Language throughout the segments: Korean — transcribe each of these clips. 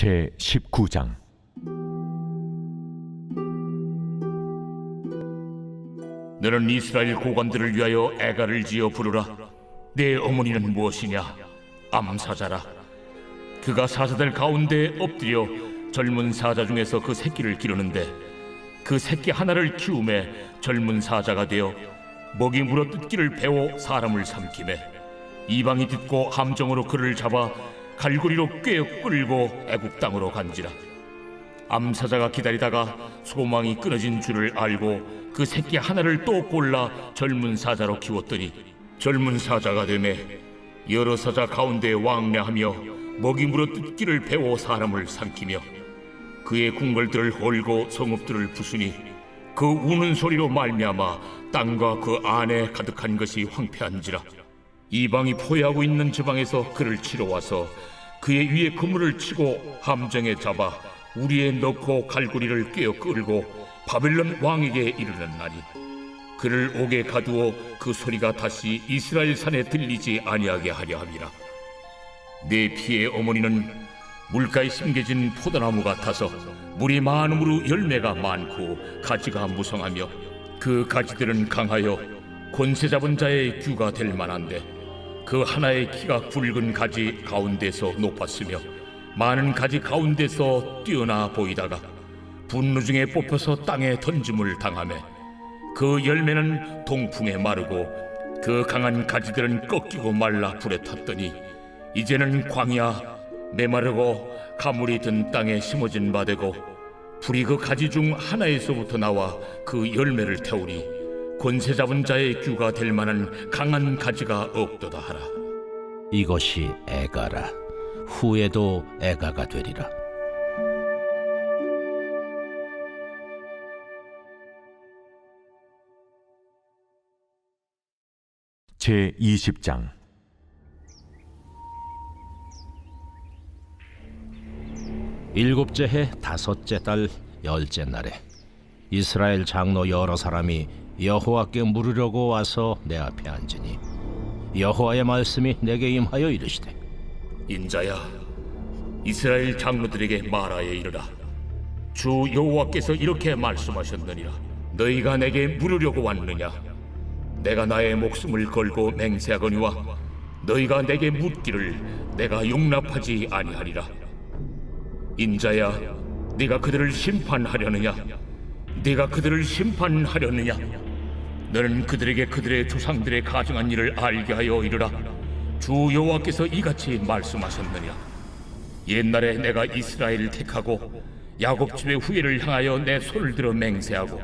제 19장 너는 이스라엘 고관들을 위하여 애가를 지어 부르라. 내 어머니는 무엇이냐? 암사자라. 그가 사자들 가운데 엎드려 젊은 사자 중에서 그 새끼를 기르는데 그 새끼 하나를 키움에 젊은 사자가 되어 먹이 물어 뜯기를 배워 사람을 삼키매 이방이 듣고 함정으로 그를 잡아 갈고리로 꿰어 끌고 애국 땅으로 간지라. 암사자가 기다리다가 소망이 끊어진 줄을 알고 그 새끼 하나를 또 골라 젊은 사자로 키웠더니 젊은 사자가 되매 여러 사자 가운데 왕래하며 먹이 물어 뜯기를 배워 사람을 삼키며 그의 궁궐들을 헐고 성읍들을 부수니 그 우는 소리로 말미암아 땅과 그 안에 가득한 것이 황폐한지라 이방이 포위하고 있는 지방에서 그를 치러 와서 그의 위에 그물을 치고 함정에 잡아 우리에 넣고 갈고리를 꿰어 끌고 바벨론 왕에게 이르렀나니 그를 옥에 가두어 그 소리가 다시 이스라엘 산에 들리지 아니하게 하려 함이라. 내 피의 어머니는 물가에 심겨진 포도나무 같아서 물이 많음으로 열매가 많고 가지가 무성하며 그 가지들은 강하여 권세 잡은 자의 규가 될 만한데 그 하나의 키가 굵은 가지 가운데서 높았으며 많은 가지 가운데서 뛰어나 보이다가 분노 중에 뽑혀서 땅에 던짐을 당하며 그 열매는 동풍에 마르고 그 강한 가지들은 꺾이고 말라 불에 탔더니 이제는 광야 메마르고 가물이 든 땅에 심어진 바 되고 불이 그 가지 중 하나에서부터 나와 그 열매를 태우니 권세 잡은 자의 규가 될 만한 강한 가지가 없도다 하라. 이것이 애가라. 후에도 애가가 되리라. 제 20장. 일곱째 해 다섯째 달 열째 날에 이스라엘 장로 여러 사람이 여호와께 물으려고 와서 내 앞에 앉으니 여호와의 말씀이 내게 임하여 이르시되 인자야 이스라엘 장로들에게 말하여 이르라. 주 여호와께서 이렇게 말씀하셨느니라. 너희가 내게 물으려고 왔느냐? 내가 나의 목숨을 걸고 맹세하거니와 너희가 내게 묻기를 내가 용납하지 아니하리라. 인자야 네가 그들을 심판하려느냐? 네가 그들을 심판하려느냐 너는 그들에게 그들의 조상들의 가증한 일을 알게 하여 이르라. 주 여호와께서 이같이 말씀하셨느냐? 옛날에 내가 이스라엘을 택하고 야곱 집의 후예를 향하여 내 손을 들어 맹세하고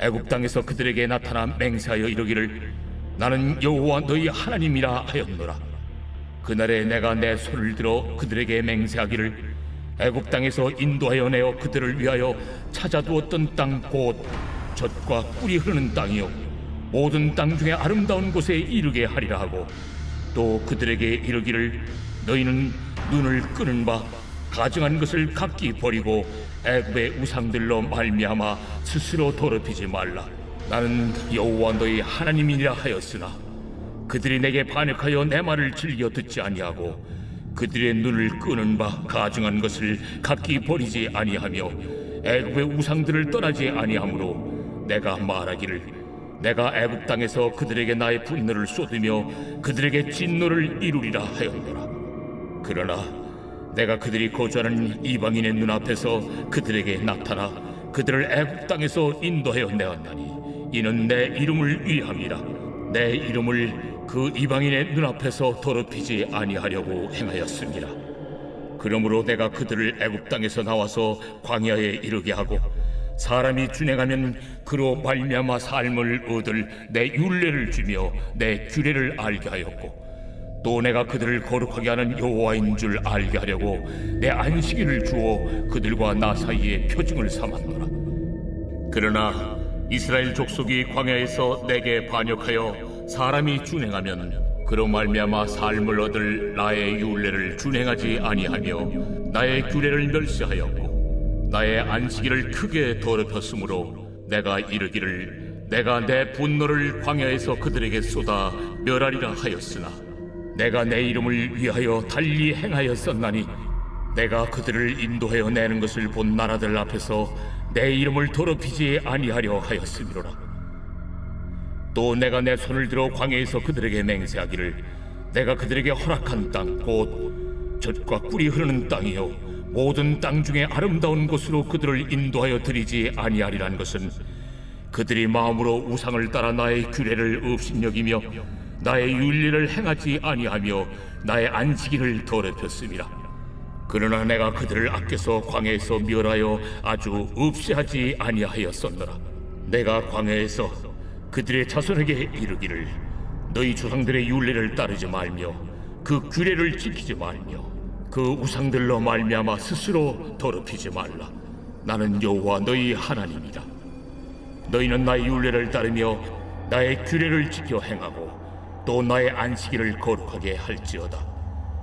애굽 땅에서 그들에게 나타나 맹세하여 이르기를 나는 여호와 너희 하나님이라 하였노라. 그날에 내가 내 손을 들어 그들에게 맹세하기를 애굽 땅에서 인도하여 내어 그들을 위하여 찾아두었던 땅 곧 젖과 꿀이 흐르는 땅이요 모든 땅 중에 아름다운 곳에 이르게 하리라 하고 또 그들에게 이르기를 너희는 눈을 끄는 바 가증한 것을 각기 버리고 애굽의 우상들로 말미암아 스스로 더럽히지 말라. 나는 여호와 너희 하나님이라 하였으나 그들이 내게 반역하여 내 말을 즐겨 듣지 아니하고 그들의 눈을 끄는 바 가증한 것을 각기 버리지 아니하며 애굽의 우상들을 떠나지 아니하므로 내가 말하기를 내가 애굽 땅에서 그들에게 나의 분노를 쏟으며 그들에게 진노를 이루리라 하였노라. 그러나 내가 그들이 거주하는 이방인의 눈앞에서 그들에게 나타나 그들을 애굽 땅에서 인도하여 내었나니 이는 내 이름을 위함이라. 내 이름을 그 이방인의 눈앞에서 더럽히지 아니하려고 행하였습니다. 그러므로 내가 그들을 애굽 땅에서 나와서 광야에 이르게 하고 사람이 준행하면 그로 말미암아 삶을 얻을 내 율례를 주며 내 규례를 알게 하였고 또 내가 그들을 거룩하게 하는 여호와인 줄 알게 하려고 내 안식일을 주어 그들과 나 사이에 표징을 삼았노라. 그러나 이스라엘 족속이 광야에서 내게 반역하여 사람이 준행하면 그로 말미암아 삶을 얻을 나의 율례를 준행하지 아니하며 나의 규례를 멸시하였고 나의 안식일을 크게 더럽혔으므로 내가 이르기를 내가 내 분노를 광야에서 그들에게 쏟아 멸하리라 하였으나 내가 내 이름을 위하여 달리 행하였었나니 내가 그들을 인도하여 내는 것을 본 나라들 앞에서 내 이름을 더럽히지 아니하려 하였음이로라. 또 내가 내 손을 들어 광야에서 그들에게 맹세하기를 내가 그들에게 허락한 땅 곧 젖과 꿀이 흐르는 땅이요 모든 땅 중에 아름다운 곳으로 그들을 인도하여 드리지 아니하리란 것은 그들이 마음으로 우상을 따라 나의 규례를 업신여기며 나의 윤리를 행하지 아니하며 나의 안식일을 더럽혔음이라 그러나 내가 그들을 아껴서 광야에서 멸하여 아주 없이하지 아니하였었노라. 내가 광야에서 그들의 자손에게 이르기를 너희 조상들의 윤례를 따르지 말며 그 규례를 지키지 말며 그 우상들로 말미암아 스스로 더럽히지 말라. 나는 여호와 너희 하나님이다. 너희는 나의 윤례를 따르며 나의 규례를 지켜 행하고 또 나의 안식일을 거룩하게 할지어다.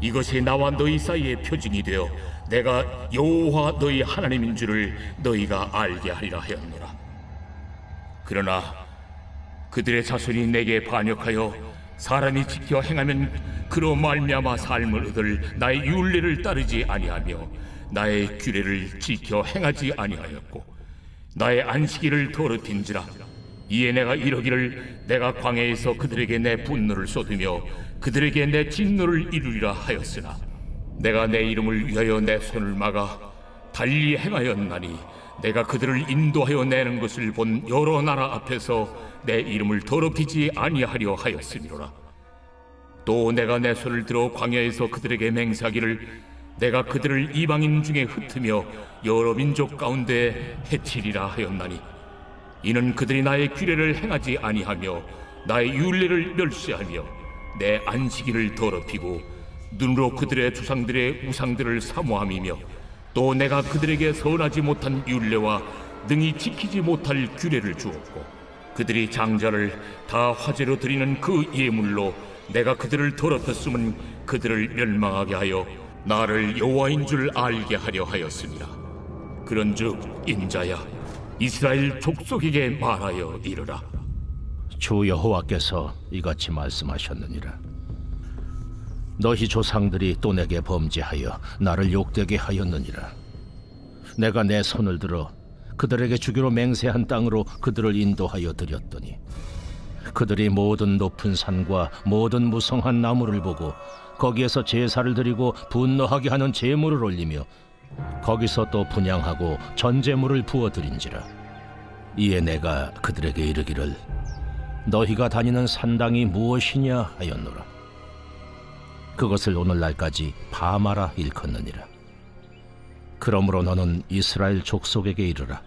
이것이 나와 너희 사이의 표징이 되어 내가 여호와 너희 하나님인 줄을 너희가 알게 하리라 하였노라. 그러나 그들의 자손이 내게 반역하여 사람이 지켜 행하면 그로 말미암아 삶을 얻을 나의 윤례를 따르지 아니하며 나의 규례를 지켜 행하지 아니하였고 나의 안식일을 더럽힌지라 이에 내가 이러기를 내가 광야에서 그들에게 내 분노를 쏟으며 그들에게 내 진노를 이루리라 하였으나 내가 내 이름을 위하여 내 손을 막아 달리 행하였나니 내가 그들을 인도하여 내는 것을 본 여러 나라 앞에서 내 이름을 더럽히지 아니하려 하였음이로라. 또 내가 내 손을 들어 광야에서 그들에게 맹세하기를 내가 그들을 이방인 중에 흩으며 여러 민족 가운데 해치리라 하였나니 이는 그들이 나의 규례를 행하지 아니하며 나의 윤례를 멸시하며 내 안식일을 더럽히고 눈으로 그들의 조상들의 우상들을 사모함이며 또 내가 그들에게 선하지 못한 윤례와 능히 지키지 못할 규례를 주었고 그들이 장자를 다 화제로 드리는 그 예물로 내가 그들을 더럽혔음은 그들을 멸망하게 하여 나를 여호와인 줄 알게 하려 하였습니다. 그런즉 인자야 이스라엘 족속에게 말하여 이르라 주 여호와께서 이같이 말씀하셨느니라. 너희 조상들이 또 내게 범죄하여 나를 욕되게 하였느니라. 내가 내 손을 들어 그들에게 주기로 맹세한 땅으로 그들을 인도하여 드렸더니 그들이 모든 높은 산과 모든 무성한 나무를 보고 거기에서 제사를 드리고 분노하게 하는 제물을 올리며 거기서 또 분양하고 전제물을 부어 드린지라. 이에 내가 그들에게 이르기를 너희가 다니는 산당이 무엇이냐 하였노라. 그것을 오늘날까지 바마라 일컫느니라. 그러므로 너는 이스라엘 족속에게 이르라.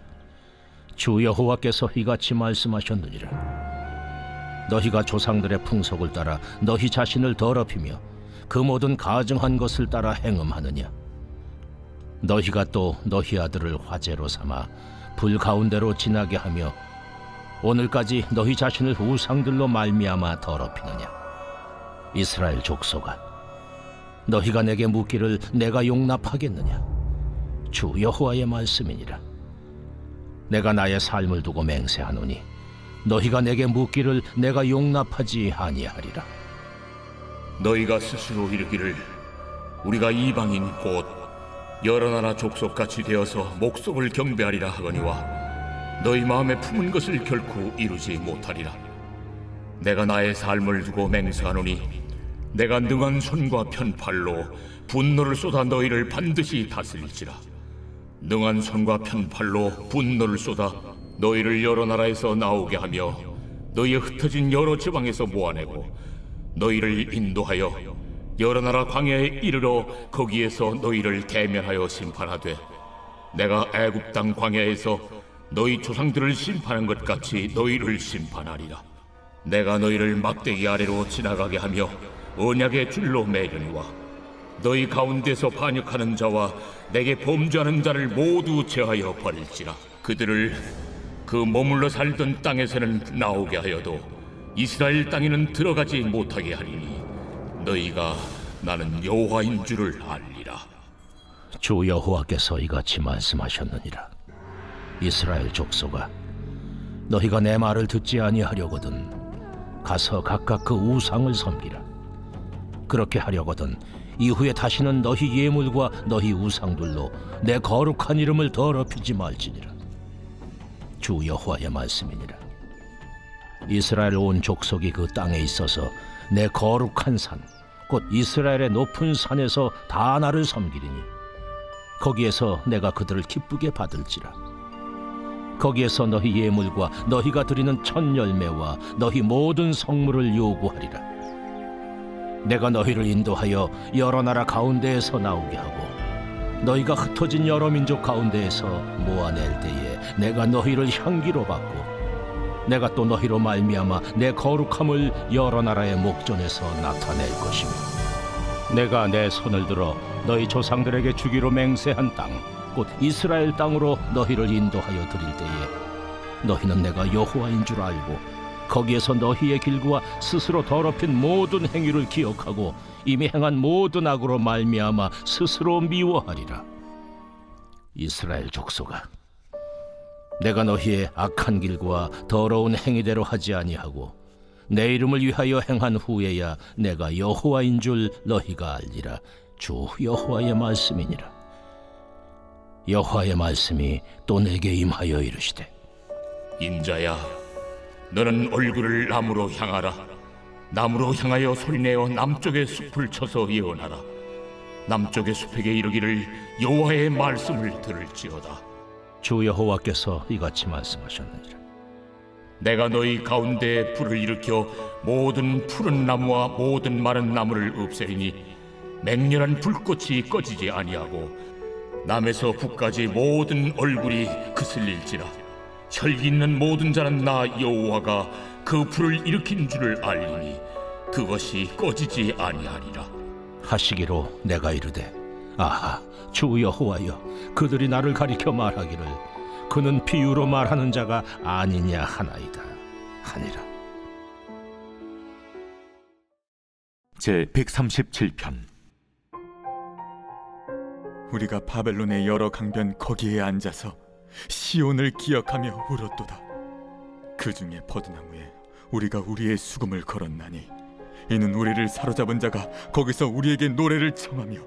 주 여호와께서 이같이 말씀하셨느니라. 너희가 조상들의 풍속을 따라 너희 자신을 더럽히며 그 모든 가증한 것을 따라 행음하느냐. 너희가 또 너희 아들을 화제로 삼아 불 가운데로 지나게 하며 오늘까지 너희 자신을 우상들로 말미암아 더럽히느냐 이스라엘 족속아 너희가 내게 묻기를 내가 용납하겠느냐? 주 여호와의 말씀이니라. 내가 나의 삶을 두고 맹세하노니 너희가 내게 묻기를 내가 용납하지 아니하리라. 너희가 스스로 이르기를 우리가 이방인 곧 여러 나라 족속 같이 되어서 목속을 경배하리라 하거니와 너희 마음에 품은 것을 결코 이루지 못하리라. 내가 나의 삶을 두고 맹세하노니 내가 능한 손과 편팔로 분노를 쏟아 너희를 반드시 다스릴지라. 능한 손과 편팔로 분노를 쏟아 너희를 여러 나라에서 나오게 하며 너희의 흩어진 여러 지방에서 모아내고 너희를 인도하여 여러 나라 광야에 이르러 거기에서 너희를 대면하여 심판하되 내가 애굽 땅 광야에서 너희 조상들을 심판한 것 같이 너희를 심판하리라. 내가 너희를 막대기 아래로 지나가게 하며 언약의 줄로 매려니와 너희 가운데서 반역하는 자와 내게 범죄하는 자를 모두 제하여 버릴지라. 그들을 그 머물러 살던 땅에서는 나오게 하여도 이스라엘 땅에는 들어가지 못하게 하리니 너희가 나는 여호와인 줄을 알리라. 주 여호와께서 이같이 말씀하셨느니라. 이스라엘 족속아 너희가 내 말을 듣지 아니하려거든 가서 각각 그 우상을 섬기라 그렇게 하려거든. 이후에 다시는 너희 예물과 너희 우상들로 내 거룩한 이름을 더럽히지 말지니라. 주 여호와의 말씀이니라. 이스라엘 온 족속이 그 땅에 있어서 내 거룩한 산 곧 이스라엘의 높은 산에서 다 나를 섬기리니 거기에서 내가 그들을 기쁘게 받을지라. 거기에서 너희 예물과 너희가 드리는 첫 열매와 너희 모든 성물을 요구하리라 내가 너희를 인도하여 여러 나라 가운데에서 나오게 하고 너희가 흩어진 여러 민족 가운데에서 모아낼 때에 내가 너희를 향기로 받고 내가 또 너희로 말미암아 내 거룩함을 여러 나라의 목전에서 나타낼 것이며 내가 내 손을 들어 너희 조상들에게 주기로 맹세한 땅 곧 이스라엘 땅으로 너희를 인도하여 드릴 때에 너희는 내가 여호와인 줄 알고 거기에서 너희의 길과 스스로 더럽힌 모든 행위를 기억하고 이미 행한 모든 악으로 말미암아 스스로 미워하리라. 이스라엘 족속아 내가 너희의 악한 길과 더러운 행위대로 하지 아니하고 내 이름을 위하여 행한 후에야 내가 여호와인 줄 너희가 알리라. 주 여호와의 말씀이니라. 여호와의 말씀이 또 내게 임하여 이르시되 인자야, 너는 얼굴을 남으로 향하라. 남으로 향하여 소리내어 남쪽의 숲을 쳐서 예언하라. 남쪽의 숲에게 이르기를 여호와의 말씀을 들을지어다. 주 여호와께서 이같이 말씀하셨느니라 내가 너희 가운데 불을 일으켜 모든 푸른 나무와 모든 마른 나무를 없애리니 맹렬한 불꽃이 꺼지지 아니하고 남에서 북까지 모든 얼굴이 그슬릴지라 혈기 있는 모든 자는 나 여호와가 그 불을 일으킨 줄을 알리니 그것이 꺼지지 아니하리라. 하시기로 내가 이르되 아하 주 여호와여 그들이 나를 가리켜 말하기를 그는 비유로 말하는 자가 아니냐 하나이다 하니라. 제 137편. 우리가 바벨론의 여러 강변 거기에 앉아서 시온을 기억하며 울었도다. 그 중에 버드나무에 우리가 우리의 수금을 걸었나니 이는 우리를 사로잡은 자가 거기서 우리에게 노래를 청하며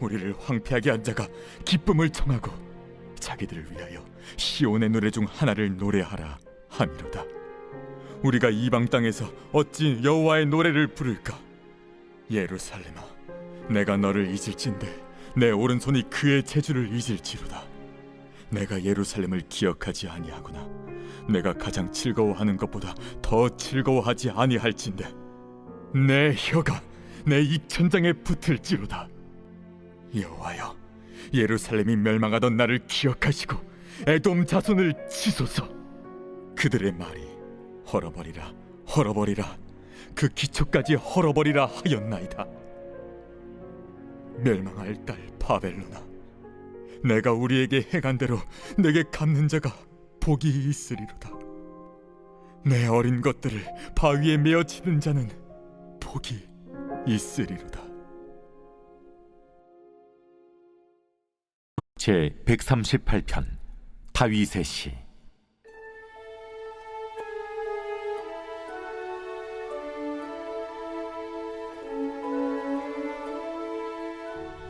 우리를 황폐하게 한 자가 기쁨을 청하고 자기들을 위하여 시온의 노래 중 하나를 노래하라 함이로다. 우리가 이방 땅에서 어찌 여호와의 노래를 부를까? 예루살렘아, 내가 너를 잊을진데 내 오른손이 그의 재주를 잊을지로다. 내가 예루살렘을 기억하지 아니하구나. 내가 가장 즐거워하는 것보다 더 즐거워하지 아니할진대. 내 혀가 내 입천장에 붙을지로다. 여호와여, 예루살렘이 멸망하던 나를 기억하시고 에돔 자손을 치소서. 그들의 말이 헐어버리라, 헐어버리라. 그 기초까지 헐어버리라 하였나이다. 멸망할 딸 바벨로나 내가 우리에게 행한 대로 내게 갚는 자가 복이 있으리로다. 내 어린 것들을 바위에 메어 치는 자는 복이 있으리로다. 제 138편 다윗의 시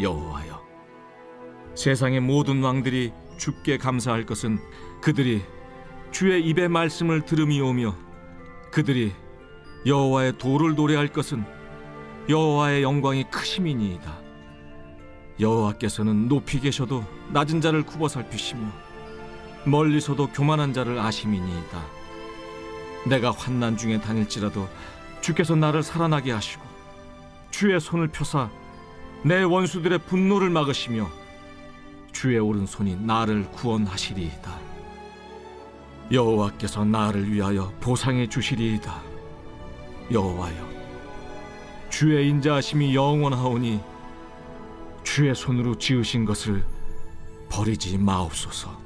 여호와여. 세상의 모든 왕들이 주께 감사할 것은 그들이 주의 입의 말씀을 들음이오며 그들이 여호와의 도를 노래할 것은 여호와의 영광이 크심이니이다. 여호와께서는 높이 계셔도 낮은 자를 굽어 살피시며 멀리서도 교만한 자를 아심이니이다. 내가 환난 중에 다닐지라도 주께서 나를 살아나게 하시고 주의 손을 펴사 내 원수들의 분노를 막으시며 주의 오른손이 나를 구원하시리이다. 여호와께서 나를 위하여 보상해 주시리이다. 여호와여, 주의 인자하심이 영원하오니 주의 손으로 지으신 것을 버리지 마옵소서.